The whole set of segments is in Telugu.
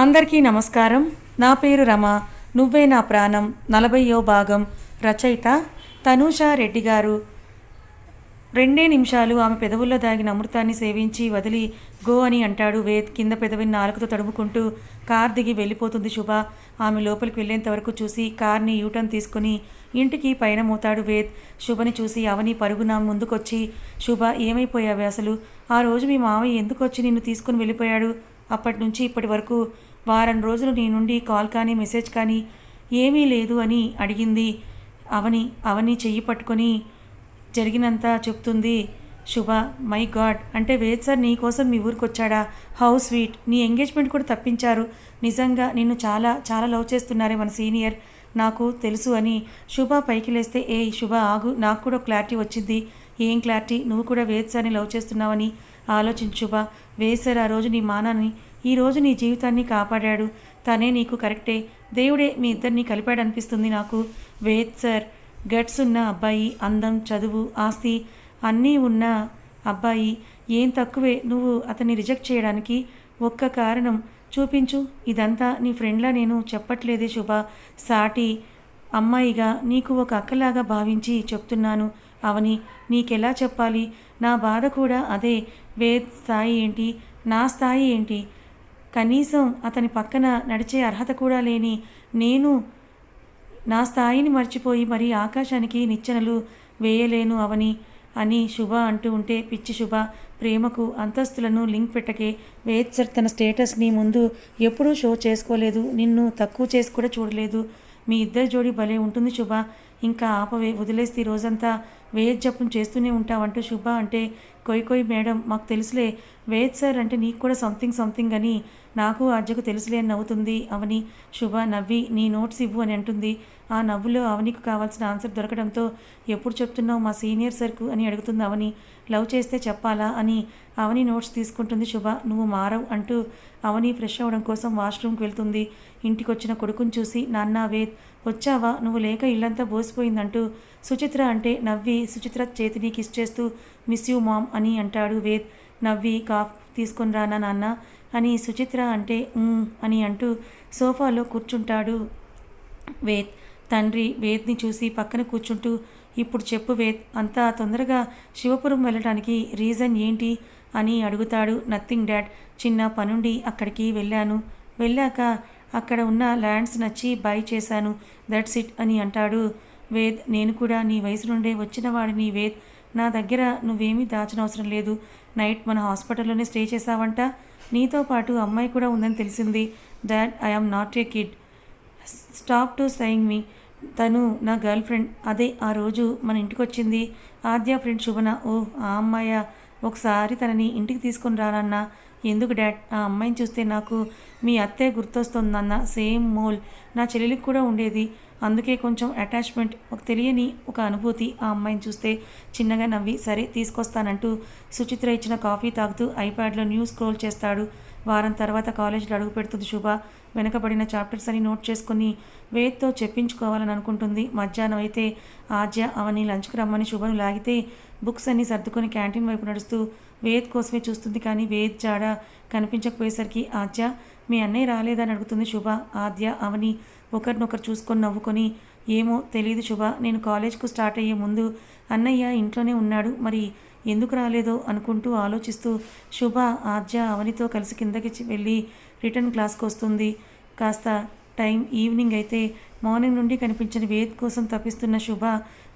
అందరికీ నమస్కారం. నా పేరు రమ. నువ్వే నా ప్రాణం. నలభయో భాగం. రచయిత తనూష రెడ్డి గారు. రెండే నిమిషాలు ఆమె పెదవుల్లో దాగిన అమృతాన్ని సేవించి వదిలి గో అని అంటాడు వేద్. కింద పెదవిని నాలుగుతో తడుముకుంటూ కార్ దిగి వెళ్ళిపోతుంది శుభ. ఆమె లోపలికి వెళ్ళేంత వరకు చూసి కార్ని యూటర్న్ తీసుకుని ఇంటికి పైన మోతాడు వేద్. శుభని చూసి అవని పరుగున ముందుకొచ్చి శుభ ఏమైపోయావే అసలు? ఆ రోజు మీ మామయ్య ఎందుకు వచ్చి నిన్ను తీసుకుని వెళ్ళిపోయాడు? అప్పటి నుంచి ఇప్పటి వరకు వారం రోజులు నీ నుండి కాల్ కానీ మెసేజ్ కానీ ఏమీ లేదు అని అడిగింది. అవని అవని చెయ్యి పట్టుకొని జరిగినంత చెప్తుంది. శుభ మై గాడ్ అంటే వేద్ సార్ నీ కోసం మీ ఊరికి వచ్చాడా హౌ స్వీట్ నీ ఎంగేజ్మెంట్ కూడా తప్పించారు. నిజంగా నిన్ను చాలా చాలా లవ్ చేస్తున్నారే మన సీనియర్. నాకు తెలుసు అని శుభ పైకి లేస్తే ఏ శుభ ఆగు నాకు కూడా క్లారిటీ వచ్చింది. ఏం క్లారిటీ? నువ్వు కూడా వేద్ సార్ని లవ్ చేస్తున్నావని ఆలోచించు శుభ. వేద్ సార్ ఆ రోజు నీ మానాన్ని ఈ రోజు నీ జీవితాన్ని కాపాడాడు. తనే నీకు కరెక్టే. దేవుడే మీ ఇద్దరిని కలిపాడు అనిపిస్తుంది నాకు. వేద్ సార్ గట్స్ ఉన్న అబ్బాయి అందం చదువు ఆస్తి అన్నీ ఉన్న అబ్బాయి. ఏం తక్కువే నువ్వు అతన్ని రిజెక్ట్ చేయడానికి. ఒక్క కారణం చూపించు. ఇదంతా నీ ఫ్రెండ్లా నేను చెప్పట్లేదే శుభ. సాటి అమ్మాయిగా నీకు ఒక అక్కలాగా భావించి చెప్తున్నాను అవని. నీకెలా చెప్పాలి? నా బాధ కూడా అదే. వేద్ స్థాయి ఏంటి? నా స్థాయి ఏంటి? కనీసం అతని పక్కన నడిచే అర్హత కూడా లేని నేను నా స్థాయిని మర్చిపోయి మరి ఆకాశానికి నిచ్చెనలు వేయలేను అవని అని శుభ అంటూ ఉంటే పిచ్చి శుభ ప్రేమకు అంతస్తులను లింక్ పెట్టకే వేత్సర్ తన స్టేటస్ని ముందు ఎప్పుడూ షో చేసుకోలేదు నిన్ను తక్కువ చేసి కూడా చూడలేదు. మీ ఇద్దరి జోడి భలే ఉంటుంది శుభ. ఇంకా ఆపవే వదిలేస్తే రోజంతా వేద్ జపం చేస్తూనే ఉంటావంటూ శుభ అంటే కొయ్ కొయ్ మేడం మాకు తెలుసులే వేద్ సార్ అంటే నీకు కూడా సంథింగ్ సంథింగ్ అని నాకు అజ్జకు తెలుసులే అని నవ్వుతుంది. అవని శుభ నవ్వి నీ నోట్స్ ఇవ్వు అని అంటుంది. ఆ నవ్వులో అవనికి కావాల్సిన ఆన్సర్ దొరకడంతో ఎప్పుడు చెప్తున్నావు మా సీనియర్ సర్కు అని అడుగుతుంది అవని. లవ్ చేస్తే చెప్పాలా అని అవని నోట్స్ తీసుకుంటుంది శుభ. నువ్వు మారవు అంటూ అవని ఫ్రెష్ అవ్వడం కోసం వాష్రూమ్కి వెళ్తుంది. ఇంటికి వచ్చిన కొడుకుని చూసి నాన్న వేద్ వచ్చావా? నువ్వు లేక ఇల్లంతా బోసిపోయిందంటూ సుచిత్ర అంటే నవ్వి సుచిత్ర చేతిని కిస్ చేస్తూ మిస్ యూ మామ్ అని అంటాడు వేద్. నవ్వి కాఫ్ తీసుకొని రానా నాన్న? అని సుచిత్ర అంటే అని అంటూ సోఫాలో కూర్చుంటాడు వేద్. తండ్రి వేద్ని చూసి పక్కన కూర్చుంటూ ఇప్పుడు చెప్పు వేద్ అంతా తొందరగా శివపురం వెళ్ళడానికి రీజన్ ఏంటి? అని అడుగుతాడు నథింగ్ డాడ్. చిన్న పనుండి అక్కడికి వెళ్ళాను. వెళ్ళాక అక్కడ ఉన్న ల్యాండ్స్ నచ్చి బై చేశాను. దట్స్ ఇట్ అని అంటాడు వేద్. నేను కూడా నీ వయసు నుండే వచ్చిన వాడిని వేద్. నా దగ్గర నువ్వేమీ దాచనవసరం లేదు. నైట్ మన హాస్పిటల్లోనే స్టే చేసావంట నీతో పాటు అమ్మాయి కూడా ఉందని తెలిసింది. Dad I am not a kid. Stop to saying me. తను నా గర్ల్ ఫ్రెండ్. అదే ఆ రోజు మన ఇంటికి వచ్చింది ఆద్య ఫ్రెండ్ శుభన. ఓ ఆ అమ్మాయ? ఒకసారి తనని ఇంటికి తీసుకొని రానన్నా. ఎందుకు డాడ్? ఆ అమ్మాయిని చూస్తే నాకు మీ అత్తయ్య నాన్న సేమ్ మోల్. నా చెల్లెలికి కూడా ఉండేది. అందుకే కొంచెం అటాచ్మెంట్ ఒక తెలియని ఒక అనుభూతి ఆ అమ్మాయిని చూస్తే చిన్నగా నవ్వి సరే తీసుకొస్తానంటూ సుచిత్ర ఇచ్చిన కాఫీ తాగుతూ ఐప్యాడ్లో న్యూస్ స్క్రోల్ చేస్తాడు. వారం తర్వాత కాలేజీలో అడుగు పెడుతుంది శుభ. వెనకబడిన చాప్టర్స్ అని నోట్ చేసుకుని వేద్తో చెప్పించుకోవాలని అనుకుంటుంది. మధ్యాహ్నం అయితే ఆద్య అవని లంచ్కి రమ్మని శుభను లాగితే బుక్స్ అన్నీ సర్దుకొని క్యాంటీన్ వైపు నడుస్తూ వేద్ కోసమే చూస్తుంది కానీ వేద్ జాడ కనిపించకపోయేసరికి ఆద్య మీ అన్నయ్య రాలేదని అడుగుతుంది శుభ. ఆద్య అవని ఒకరినొకరు చూసుకొని నవ్వుకొని ఏమో తెలియదు శుభ నేను కాలేజ్కు స్టార్ట్ అయ్యే ముందు అన్నయ్య ఇంట్లోనే ఉన్నాడు. మరి ఎందుకు రాలేదో అనుకుంటూ ఆలోచిస్తూ శుభ ఆద్య అవనితో కలిసి కిందకి వెళ్ళి రిటర్న్ క్లాస్కి వస్తుంది. కాస్త టైం ఈవినింగ్ అయితే మార్నింగ్ నుండి కనిపించిన వేద్ కోసం తప్పిస్తున్న శుభ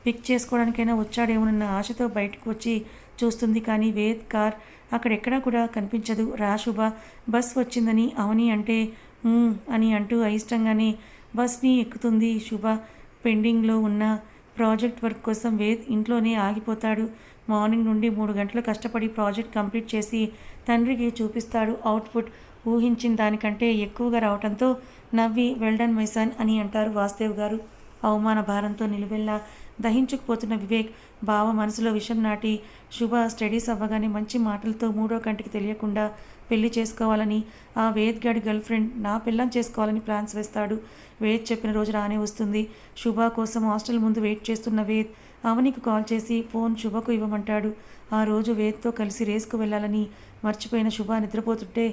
పిక్ చేసుకోవడానికైనా వచ్చాడేమోనన్న ఆశతో బయటకు వచ్చి చూస్తుంది. కానీ వేద్ కార్ అక్కడెక్కడా కూడా కనిపించదు. రా శుభ బస్ వచ్చిందని అవని అంటే అని అంటూ అయిష్టంగానే బస్ని ఎక్కుతుంది. శుభ పెండింగ్లో ఉన్న ప్రాజెక్ట్ వర్క్ కోసం వేద్ ఇంట్లోనే ఆగిపోతాడు. మార్నింగ్ నుండి మూడు గంటలు కష్టపడి ప్రాజెక్ట్ కంప్లీట్ చేసి తండ్రికి చూపిస్తాడు అవుట్పుట్. ఊహించిన దానికంటే ఎక్కువగా రావడంతో నవ్వి వెల్డన్ మైసన్ అని అంటారు వాసుదేవ్ గారు. అవమాన భారంతో నిలువెల్లా దహించుకుపోతున్న వివేక్ బావ మనసులో విషం నాటి శుభ స్టడీస్ అవ్వగానే మంచి మాటలతో మూడో కంటికి తెలియకుండా పెళ్ళి చేసుకోవాలని ఆ వేద్ గడి గర్ల్ ఫ్రెండ్ నా పిల్లం చేసుకోవాలని ప్లాన్స్ వేస్తాడు. వేద్ చెప్పిన రోజు రానే వస్తుంది. శుభ కోసం హాస్టల్ ముందు వెయిట్ చేస్తున్న వేద్ అవనికి కాల్ చేసి ఫోన్ శుభకు ఇవ్వమంటాడు. ఆ రోజు వేద్తో కలిసి రేస్కు వెళ్ళాలని మర్చిపోయిన శుభ నిద్రపోతుంటే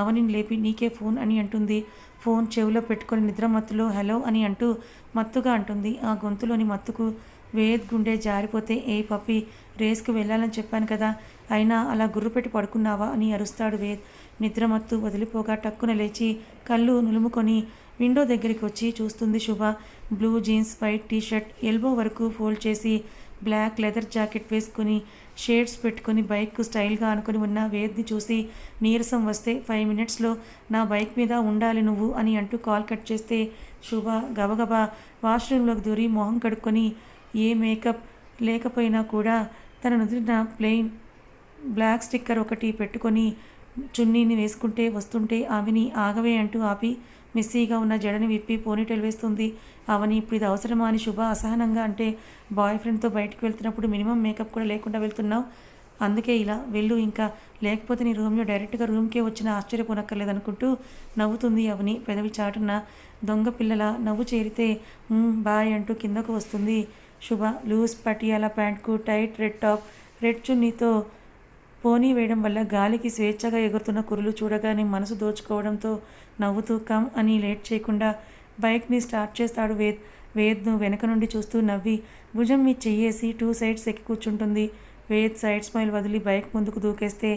అవనిని లేపి నీకే ఫోన్ అని అంటుంది. ఫోన్ చెవిలో పెట్టుకొని నిద్ర మత్తులో హలో అని అంటూ మత్తుగా అంటుంది. ఆ గొంతులోని మత్తుకు వేద్ గుండె జారిపోతే ఏ పప్పి రేస్కు వెళ్ళాలని చెప్పాను కదా అయినా అలా గుర్రుపెట్టి పడుకున్నావా అని అరుస్తాడు వేద్. నిద్రమత్తు వదిలిపోగా టక్కున లేచి కళ్ళు నులుముకొని విండో దగ్గరికి వచ్చి చూస్తుంది Shubha. Blue jeans white T-shirt elbow వరకు ఫోల్డ్ చేసి బ్లాక్ లెదర్ జాకెట్ వేసుకుని షేడ్స్ పెట్టుకొని బైక్కు స్టైల్గా అనుకుని ఉన్న వేద్ని చూసి నీరసం వస్తే ఫైవ్ మినిట్స్లో నా బైక్ మీద ఉండాలి నువ్వు అని అంటూ కాల్ కట్ చేస్తే శుభ గబగబా వాష్రూమ్లోకి దూరి మొహం కడుక్కొని ఏ మేకప్ లేకపోయినా కూడా తన నుదిరిన ప్లెయిన్ బ్లాక్ స్టిక్కర్ ఒకటి పెట్టుకొని చున్నీని వేసుకుంటే వస్తుంటే ఆమెని ఆగవే అంటూ ఆపి మిస్సీగా ఉన్న జడని విప్పి పోనీటెల్ వేస్తుంది. అవని ఇప్పుడు ఇది అవసరమా అని శుభ అసహనంగా అంటే బాయ్ ఫ్రెండ్తో బయటకు వెళ్తున్నప్పుడు మినిమం మేకప్ కూడా లేకుండా వెళ్తున్నావు? అందుకే ఇలా వెళ్ళు ఇంకా. లేకపోతే నీ రూమ్లో డైరెక్ట్గా రూమ్కే వచ్చిన ఆశ్చర్యపోనక్కర్లేదు అనుకుంటూ నవ్వుతుంది అవని పెదవి చాటున. దొంగ పిల్లల నవ్వు చేరితే బాయ్ అంటూ కిందకు వస్తుంది. శుభ. లూజ్ పటియాలా ప్యాంట్కు టైట్ రెడ్ టాప్ రెడ్ చున్నీతో పోనీ వేయడం వల్ల గాలికి స్వేచ్ఛగా ఎగురుతున్న కురులు చూడగానే మనసు దోచుకోవడంతో నవ్వుతూ కమ్ అని లేట్ చేయకుండా బైక్ని స్టార్ట్ చేస్తాడు వేద్. వేద్ను వెనక నుండి చూస్తూ నవ్వి భుజం మీ చెయ్యేసి టూ సైడ్స్ ఎక్కి కూర్చుంటుంది. వేద్ సైడ్ స్మైల్ వదిలి బైక్ ముందుకు దూకేస్తే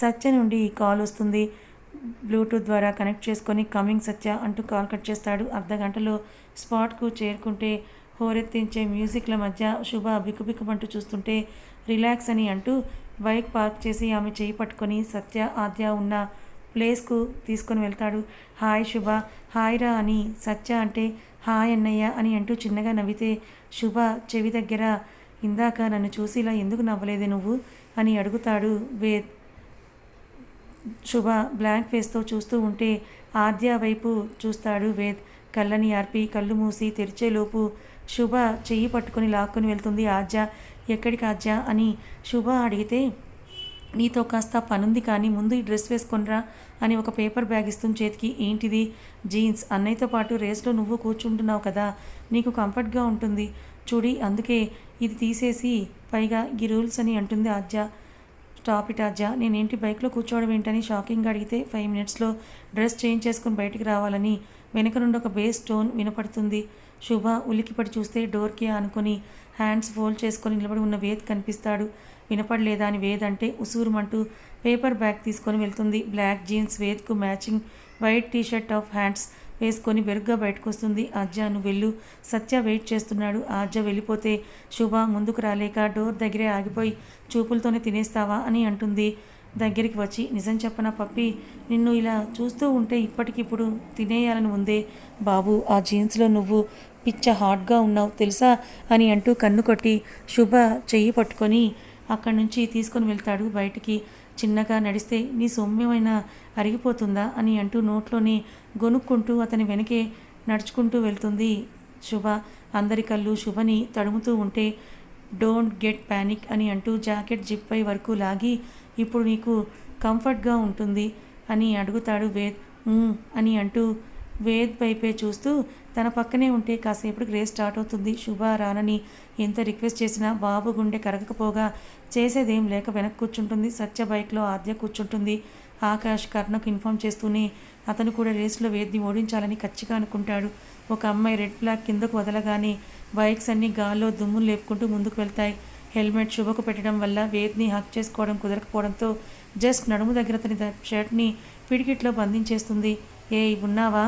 సత్య నుండి కాల్ వస్తుంది. బ్లూటూత్ ద్వారా కనెక్ట్ చేసుకొని కమింగ్ సత్య అంటూ కాల్ కట్ చేస్తాడు. అర్ధ గంటలో స్పాట్కు చేరుకుంటే హోరెత్తించే మ్యూజిక్ల మధ్య శుభ బిక్కుబిక్కుమంటూ చూస్తుంటే రిలాక్స్ అని అంటూ బైక్ పార్క్ చేసి ఆమె చేయి పట్టుకొని సత్య ఆద్య ఉన్న ప్లేస్కు తీసుకొని వెళ్తాడు. హాయ్ శుభ హాయ్ రా అని సత్య అంటే హాయ్ అన్నయ్య అని అంటూ చిన్నగా నవ్వితే శుభ చెవి దగ్గర ఇందాక నన్ను చూసి ఇలా ఎందుకు నవ్వలేదే నువ్వు అని అడుగుతాడు వేద్. శుభ బ్లాంక్ ఫేస్తో చూస్తూ ఉంటే ఆద్య వైపు చూస్తాడు వేద్. కళ్ళని ఆర్పి కళ్ళు మూసి తెరిచేలోపు శుభ చెయ్యి పట్టుకొని లాక్కుని వెళ్తుంది. ఆద్య ఎక్కడికి ఆద్య అని శుభ అడిగితే నీతో కాస్త పనుంది కానీ ముందు ఈ డ్రెస్ వేసుకొనిరా అని ఒక పేపర్ బ్యాగ్ ఇస్తుంది చేతికి. ఏంటిది? జీన్స్. అన్నయ్యతో పాటు రేస్లో నువ్వు కూర్చుంటున్నావు కదా నీకు కంఫర్ట్గా ఉంటుంది. చూడి అందుకే ఇది తీసేసి పైగా ఈ రూల్స్ అని అంటుంది ఆద్య స్టాప్ ఇట్ ఆద్య నేనేంటి బైక్లో కూర్చోవడం ఏంటని షాకింగ్గా అడిగితే ఫైవ్ మినిట్స్లో డ్రెస్ చేంజ్ చేసుకుని బయటికి రావాలని వెనక నుండి ఒక బేస్ టోన్ వినపడుతుంది. శుభ ఉలికిపడి చూస్తే డోర్కి అనుకుని హ్యాండ్స్ ఫోల్డ్ చేసుకొని నిలబడి ఉన్న వేద్ కనిపిస్తాడు. వినపడలేదా అని వేద్ అంటే ఉసూరుమంటూ పేపర్ బ్యాగ్ తీసుకొని వెళ్తుంది. Black jeans వేద్కు matching white T-shirt half hands వేసుకొని బెరుగ్గా బయటకు వస్తుంది ఆజ్య వెళ్ళు. సత్య వెయిట్ చేస్తున్నాడు. ఆజ్య వెళ్ళిపోతే శుభ ముందుకు రాలేక డోర్ దగ్గరే ఆగిపోయి చూపులతోనే తినేస్తావా అని అంటుంది. దగ్గరికి వచ్చి నిజం చెప్పన పప్పి? నిన్ను ఇలా చూస్తూ ఉంటే ఇప్పటికిప్పుడు తినేయాలని ఉందే. బాబు ఆ జీన్స్లో నువ్వు పిచ్చ హాట్గా ఉన్నావు తెలుసా అని అంటూ కన్ను కొట్టి శుభ చెయ్యి పట్టుకొని అక్కడి నుంచి తీసుకొని వెళ్తాడు బయటికి. చిన్నగా నడిస్తే నీ సౌమ్యమైన అరిగిపోతుందా అని అంటూ నోట్లోని గొనుక్కుంటూ అతని వెనకే నడుచుకుంటూ వెళ్తుంది. శుభ అందరి కళ్ళు శుభని తడుముతూ ఉంటే డోంట్ గెట్ ప్యానిక్ అని అంటూ జాకెట్ జిప్పై వరకు లాగి ఇప్పుడు నీకు కంఫర్ట్గా ఉంటుంది అని అడుగుతాడు వేద్. అని అంటూ వేద్ వైపే చూస్తూ తన పక్కనే ఉంటే కాసేపటికి రేస్ స్టార్ట్ అవుతుంది. శుభ రానని ఎంత రిక్వెస్ట్ చేసినా బాబు గుండె కరగకపోగా చేసేదేం లేక వెనక్కి కూర్చుంటుంది. సత్య బైక్లో ఆద్య కూర్చుంటుంది. ఆకాష్ కర్ణకు ఇన్ఫామ్ చేస్తూనే అతను కూడా రేసులో వేద్ని ఓడించాలని ఖచ్చితంగా అనుకుంటాడు. ఒక అమ్మాయి రెడ్ ఫ్లాగ్ కిందకు వదలగానే బైక్స్ అన్నీ గాల్లో దుమ్ములు లేపుకుంటూ ముందుకు వెళ్తాయి. హెల్మెట్ శుభకు పెట్టడం వల్ల వేద్ని హక్ చేసుకోవడం కుదరకపోవడంతో జస్ట్ నడుము దగ్గర అతని షర్ట్ని పిడికిట్లో బంధించేస్తుంది. ఏ ఉన్నావా?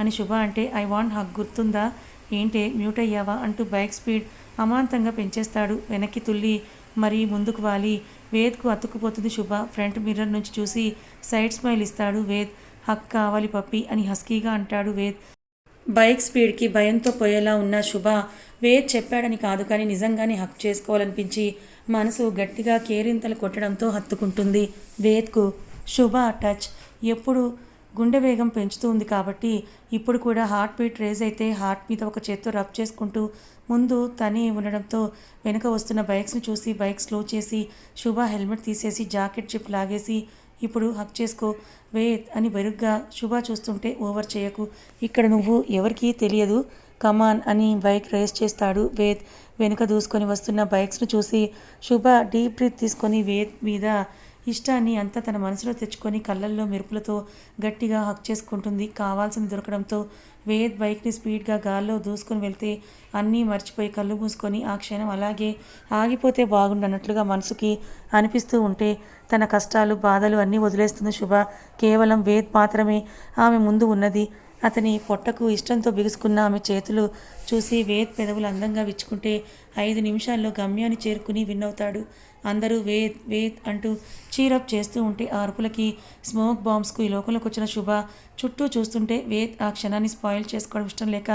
అని శుభ అంటే ఐ వాంట్ హక్ గుర్తుందా? ఏంటే మ్యూట్ అయ్యావా? అంటూ బైక్ స్పీడ్ అమాంతంగా పెంచేస్తాడు. వెనక్కి తుల్లి మరీ ముందుకు వాలి. వేద్కు అతుక్కుపోతుంది శుభ. ఫ్రంట్ మిర్రర్ నుంచి చూసి సైడ్ స్మైల్ ఇస్తాడు వేద్. హక్ కావాలి పప్పి అని హస్కీగా అంటాడు వేద్. బైక్ స్పీడ్కి భయంతో పోయేలా ఉన్న శుభ వేద్ చెప్పాడని కాదు కానీ నిజంగానే హక్ చేసుకోవాలనిపించి మనసు గట్టిగా కేరింతలు కొట్టడంతో హత్తుకుంటుంది వేద్కు. శుభ టచ్. ఎప్పుడు గుండె వేగం పెంచుతూ ఉంది కాబట్టి ఇప్పుడు కూడా హార్ట్ బీట్ రేజ్ అయితే హార్ట్ మీద ఒక చేత్తో రబ్ చేసుకుంటూ ముందు తనే ఉండడంతో వెనుక వస్తున్న బైక్స్ని చూసి బైక్ స్లో చేసి శుభ హెల్మెట్ తీసేసి జాకెట్ చిప్ లాగేసి ఇప్పుడు హక్ చేసుకో వేద్ అని బెరుగ్గా శుభ చూస్తుంటే ఓవర్ చేయకు. ఇక్కడ నువ్వు ఎవరికీ తెలియదు. కమాన్ అని బైక్ రేస్ చేస్తాడు. వేద్ వెనుక దూసుకొని వస్తున్న బైక్స్ను చూసి శుభ డీప్ బ్రీత్ తీసుకొని వేద్ మీద ఇష్టాన్ని అంతా తన మనసులో తెచ్చుకొని కళ్ళల్లో మెరుపులతో గట్టిగా హక్ చేసుకుంటుంది. కావాల్సింది దొరకడంతో వేద్ బైక్ని స్పీడ్గా గాల్లో దూసుకొని వెళ్తే అన్నీ మర్చిపోయి కళ్ళు మూసుకొని ఆ క్షణం అలాగే ఆగిపోతే బాగుండనట్లుగా మనసుకి అనిపిస్తూ ఉంటే తన కష్టాలు బాధలు అన్నీ వదిలేస్తుంది శుభ. కేవలం వేద్ మాత్రమే ఆమె ముందు ఉన్నది. అతని పొట్టకు ఇష్టంతో బిగుసుకున్న ఆమె చేతులు చూసి వేద్ పెదవులు అందంగా విచ్చుకుంటే ఐదు నిమిషాల్లో గమ్యాన్ని చేరుకుని విన్నవుతాడు. అందరూ వేద్ వేద్ అంటూ చీరప్ చేస్తూ ఉంటే ఆ అరుపులకి స్మోక్ బాంబ్స్కు ఈ లోకంలోకి వచ్చిన శుభ చుట్టూ చూస్తుంటే వేద్ ఆ క్షణాన్ని స్పాయిల్ చేసుకోవడం ఇష్టం లేక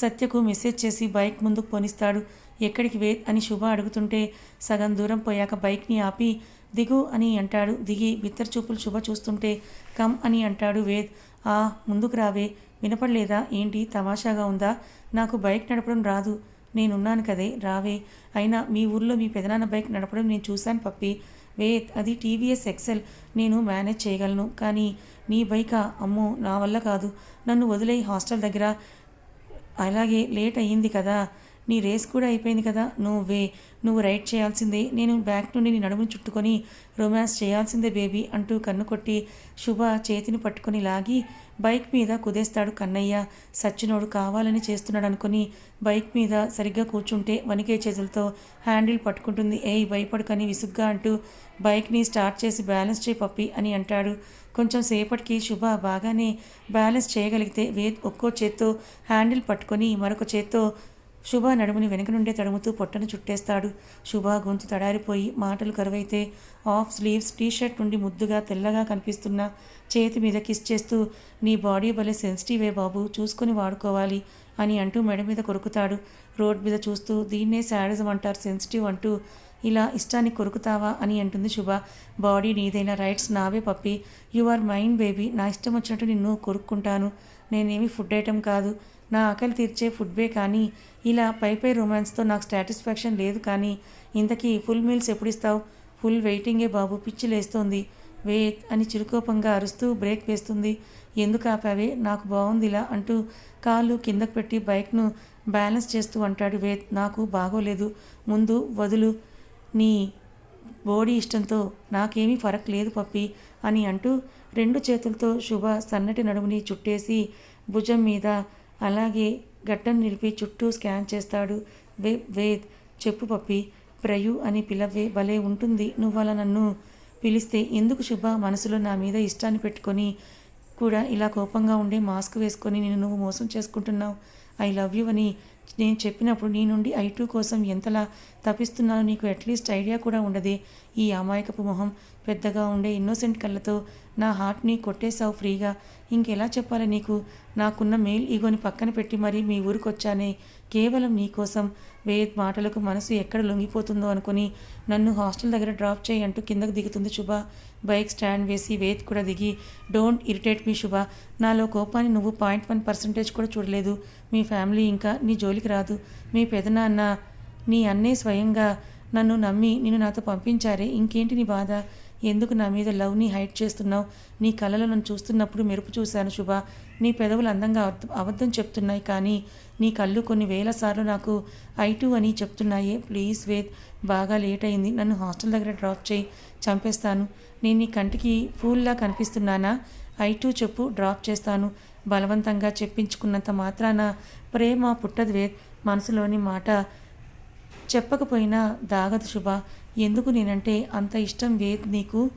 సత్యకు మెసేజ్ చేసి బైక్ ముందుకు పోనిస్తాడు. ఎక్కడికి వేద్ అని శుభ అడుగుతుంటే సగం దూరం పోయాక బైక్ని ఆపి దిగు అని అంటాడు. దిగి బిత్తర చూపులు శుభ చూస్తుంటే కమ్ అని అంటాడు వేద్. ఆ ముందుకు రావే. వినపడలేదా? ఏంటి? తమాషాగా ఉందా? నాకు బైక్ నడపడం రాదు. నేనున్నాను కదే. రావే. అయినా మీ ఊర్లో మీ పెదనాన్న బైక్ నడపడం నేను చూశాను పప్పి. వేత్ అది టీవీఎస్ ఎక్సెల్. నేను మేనేజ్ చేయగలను. కానీ నీ బైకా? అమ్మో నా వల్ల కాదు. నన్ను వదిలే హాస్టల్ దగ్గర. అలాగే లేట్ అయ్యింది కదా. నీ రేస్ కూడా అయిపోయింది కదా నువ్వే నువ్వు రైడ్ చేయాల్సిందే. నేను బ్యాక్ నుండి నీ నడుమును చుట్టుకొని రొమాన్స్ చేయాల్సిందే బేబీ అంటూ కన్ను కొట్టి శుభ చేతిని పట్టుకొని లాగి బైక్ మీద కుదేస్తాడు కన్నయ్య. సచ్చినోడు కావాలని చేస్తున్నాడు అనుకుని బైక్ మీద సరిగ్గా కూర్చుంటే వణికే చేతులతో హ్యాండిల్ పట్టుకుంటుంది. ఏయ్ భయపడుకని విసుగ్గా అంటూ బైక్ని స్టార్ట్ చేసి బ్యాలెన్స్ చేయి పప్పి అని అంటాడు. కొంచెం సేపటికి శుభ బాగానే బ్యాలెన్స్ చేయగలిగితే వే ఒక్కో చేత్తో హ్యాండిల్ పట్టుకొని మరొక చేత్తో శుభ నడుముని వెనక నుండే తడుముతూ పొట్టను చుట్టేస్తాడు. శుభ గొంతు తడారిపోయి మాటలు కరువైతే ఆఫ్ స్లీవ్స్ టీషర్ట్ నుండి ముద్దుగా తెల్లగా కనిపిస్తున్న చేతి మీద కిస్ చేస్తూ నీ బాడీ భలే సెన్సిటివే బాబు చూసుకొని వాడుకోవాలి అని అంటూ మెడ మీద కొరుకుతాడు. రోడ్ మీద చూస్తూ దీన్నే శాడిజం అంటారు సెన్సిటివ్ అంటూ ఇలా ఇష్టాన్ని కొరుకుతావా అని అంటుంది శుభ. బాడీ నీదైన రైట్స్ నావే puppy. You are mind baby. నా ఇష్టం వచ్చినట్టు నిన్ను కొరుక్కుంటాను. నేనేమి ఫుడ్ ఐటెం కాదు. నా ఆకలి తీర్చే ఫుడ్వే కానీ ఇలా పై పై రొమాన్స్తో నాకు సాటిస్ఫాక్షన్ లేదు కానీ ఇంతకీ ఫుల్ మీల్స్ ఎప్పుడు ఇస్తావు ఫుల్ వెయిటింగే బాబు పిచ్చి లేస్తోంది. వేత్ అని చిరుకోపంగా అరుస్తూ బ్రేక్ వేస్తుంది. ఎందుకు ఆపావే? నాకు బాగుంది ఇలా అంటూ కాళ్ళు కిందకు పెట్టి బైక్ను బ్యాలెన్స్ చేస్తూ అంటాడు వేత్ నాకు బాగోలేదు. ముందు వదులు. నీ బోడీ ఇష్టంతో నాకేమీ ఫరక్ లేదు పప్పి అని అంటూ రెండు చేతులతో శుభ సన్నటి నడుముని చుట్టేసి భుజం మీద అలాగే గట్టను నిలిపి చుట్టూ స్కాన్ చేస్తాడు. వే వేద్ చెప్పు పప్పి ప్రయు అని పిలవే భలే ఉంటుంది. నువ్వు అలా నన్ను పిలిస్తే ఎందుకు శుభ మనసులో నా మీద ఇష్టాన్ని పెట్టుకొని కూడా ఇలా కోపంగా ఉండే మాస్క్ వేసుకొని నేను నువ్వు మోసం చేసుకుంటున్నావు? ఐ లవ్ యూ అని నేను చెప్పినప్పుడు నీ నుండి ఐ టూ కోసం ఎంతలా తప్పిస్తున్నానో నీకు అట్లీస్ట్ ఐడియా కూడా ఉండదే. ఈ అమాయకపు మొహం పెద్దగా ఉండే ఇన్నోసెంట్ కళ్ళతో నా హార్ట్ని కొట్టేశావు ఫ్రీగా. ఇంకెలా చెప్పాలి నీకు? నాకున్న మెయిల్ ఈగోని పక్కన పెట్టి మరీ మీ ఊరికి వచ్చానే కేవలం నీకోసం వే మాటలకు మనసు ఎక్కడ లొంగిపోతుందో అనుకుని నన్ను హాస్టల్ దగ్గర డ్రాప్ చేయి అంటూ కిందకు దిగుతుంది శుభ. బైక్ స్టాండ్ వేసి వేద్ కూడా దిగి డోంట్ ఇరిటేట్ మీ శుభ. నాలో కోపాన్ని నువ్వు పాయింట్ వన్ పర్సెంటేజ్ కూడా చూడలేదు. మీ ఫ్యామిలీ ఇంకా నీ జోలికి రాదు. మీ పెదనాన్న నీ అన్నే స్వయంగా నన్ను నమ్మి నిన్ను నాతో పంపించారే. ఇంకేంటి నీ బాధ? ఎందుకు నా మీద లవ్ని హైట్ చేస్తున్నావు? నీ కళ్ళలో నన్ను చూస్తున్నప్పుడు మెరుపు చూశాను శుభ. నీ పెదవులు అందంగా అబద్ధం చెప్తున్నాయి కానీ నీ కళ్ళు కొన్ని వేల సార్లు నాకు ఐ టూ అని చెప్తున్నాయే. ప్లీజ్ వేద్ బాగా లేట్ అయింది. నన్ను హాస్టల్ దగ్గర డ్రాప్ చేయి. చంపేస్తాను. నేను నీ కంటికి ఫూల్లా కనిపిస్తున్నానా? ఐ టూ చెప్పు డ్రాప్ చేస్తాను. బలవంతంగా చెప్పించుకున్నంత మాత్రాన ప్రేమ పుట్టదు వేద్. మనసులోని మాట చెప్పకపోయినా దాగదు శుభ. ఎందుకు నేనంటే అంత ఇష్టం వేద్ నీకు?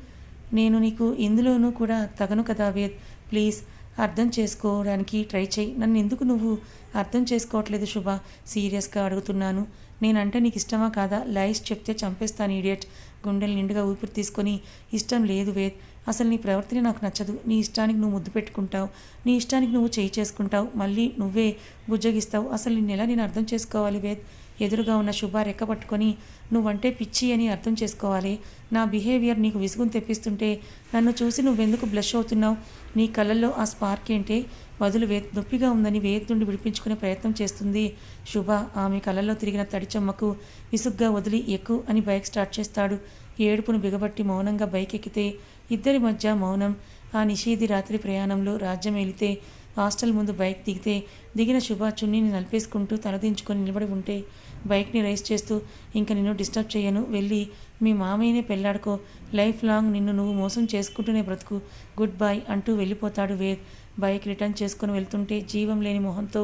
నేను నీకు ఇందులోనూ కూడా తగను కదా వేద్? ప్లీజ్ అర్థం చేసుకోవడానికి ట్రై చేయి. నన్ను ఎందుకు నువ్వు అర్థం చేసుకోవట్లేదు శుభ? సీరియస్గా అడుగుతున్నాను. నేనంటే నీకు ఇష్టమా కాదా? లైస్ చెప్తే చంపేస్తాను ఈడియట్ గుండెలు నిండుగా ఊపిరి తీసుకొని ఇష్టం లేదు వేద్. అసలు నీ ప్రవర్తన నాకు నచ్చదు. నీ ఇష్టానికి నువ్వు ముద్దు పెట్టుకుంటావు. నీ ఇష్టానికి నువ్వు చేయి చేసుకుంటావు. మళ్ళీ నువ్వే బుజ్జగిస్తావు. అసలు నిన్న ఎలా నేను అర్థం చేసుకోవాలి వేద్? ఎదురుగా ఉన్న శుభ రెక్క పట్టుకొని నువ్వంటే పిచ్చి అని అర్థం చేసుకోవాలి. నా బిహేవియర్ నీకు విసుగును తెప్పిస్తుంటే నన్ను చూసి నువ్వెందుకు బ్లష్ అవుతున్నావు? నీ కళ్ళల్లో ఆ స్పార్క్ ఏంటే? వదులు వే నొప్పిగా ఉందని వేద్ నుండి విడిపించుకునే ప్రయత్నం చేస్తుంది. శుభ ఆమె కళ్ళల్లో తిరిగిన తడిచెమ్మకు విసుగ్గా వదిలి ఎక్కు అని బైక్ స్టార్ట్ చేస్తాడు. ఏడుపును బిగబట్టి మౌనంగా బైక్ ఎక్కితే ఇద్దరి మధ్య మౌనం. ఆ నిషేధి రాత్రి ప్రయాణంలో రాజ్యం వెళితే హాస్టల్ ముందు బైక్ దిగితే దిగిన శుభ చున్నీని నలిపేసుకుంటూ తలదించుకొని నిలబడి ఉంటే బైక్ని రైస్ చేస్తూ ఇంక నిన్ను డిస్టర్బ్ చేయను వెళ్ళి మీ మామయ్యనే పెళ్ళాడుకో. లైఫ్ లాంగ్ నిన్ను నువ్వు మోసం చేసుకుంటూనే బ్రతుకు. గుడ్ బై అంటూ వెళ్ళిపోతాడు వేద్. బైక్ రిటర్న్ చేసుకొని వెళ్తుంటే జీవం లేని మొహంతో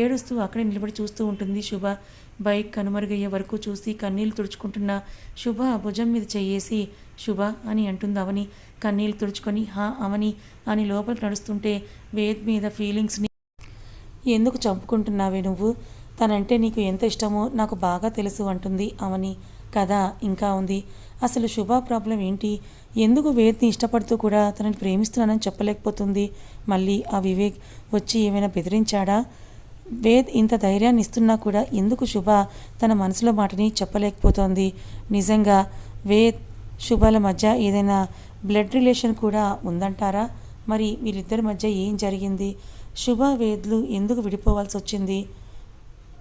ఏడుస్తూ అక్కడే నిలబడి చూస్తూ ఉంటుంది శుభ. బైక్ కనుమరుగయ్యే వరకు చూసి కన్నీళ్ళు తుడుచుకుంటున్న శుభ భుజం మీద చెయ్యేసి శుభ అని అంటుంది అవని. కన్నీళ్ళు తుడుచుకొని హా అవని అని లోపలికి నడుస్తుంటే వేద్ మీద ఫీలింగ్స్ని ఎందుకు చంపుకుంటున్నావే నువ్వు? తనంటే నీకు ఎంత ఇష్టమో నాకు బాగా తెలుసు అంటుంది అవని. కథ ఇంకా ఉంది. అసలు శుభ ప్రాబ్లం ఏంటి? ఎందుకు వేద్ని ఇష్టపడుతూ కూడా తనని ప్రేమిస్తున్నానని చెప్పలేకపోతుంది? మళ్ళీ ఆ వివేక్ వచ్చి ఏమైనా బెదిరించాడా? వేద్ ఇంత ధైర్యాన్ని ఇస్తున్నా కూడా ఎందుకు శుభ తన మనసులో మాటని చెప్పలేకపోతోంది? నిజంగా వేద్ శుభల మధ్య ఏదైనా బ్లడ్ రిలేషన్ కూడా ఉందంటారా? మరి వీరిద్దరి మధ్య ఏం జరిగింది? శుభ వేద్లు ఎందుకు విడిపోవాల్సి వచ్చింది